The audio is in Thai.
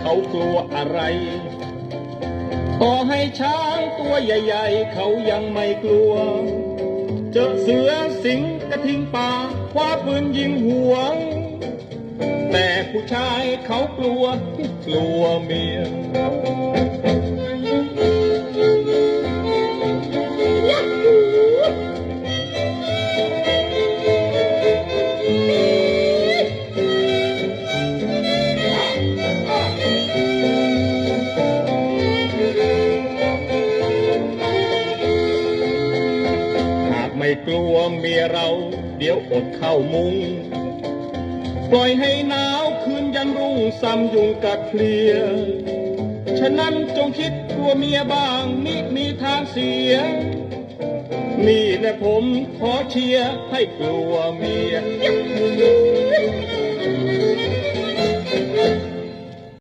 เขากลัวอะไรต่อให้ช้างตัวใหญ่ๆ เขายังไม่กลัว เจอเสือสิงกระทิงป่าคว้าปืนยิงหัว แต่ผู้ชายเขากลัว กลัวเมีย ไม่กลัวเมียเรา เดี๋ยวอดเข้ามุง ปล่อยให้หนาวคืนยันรุ่งซ้ำยุงกัดเพลีย ฉะนั้นจงคิดกลัวเมียบ้างนี่มีทางเสีย นี่แหละผมขอเชียร์ให้กลัวเมีย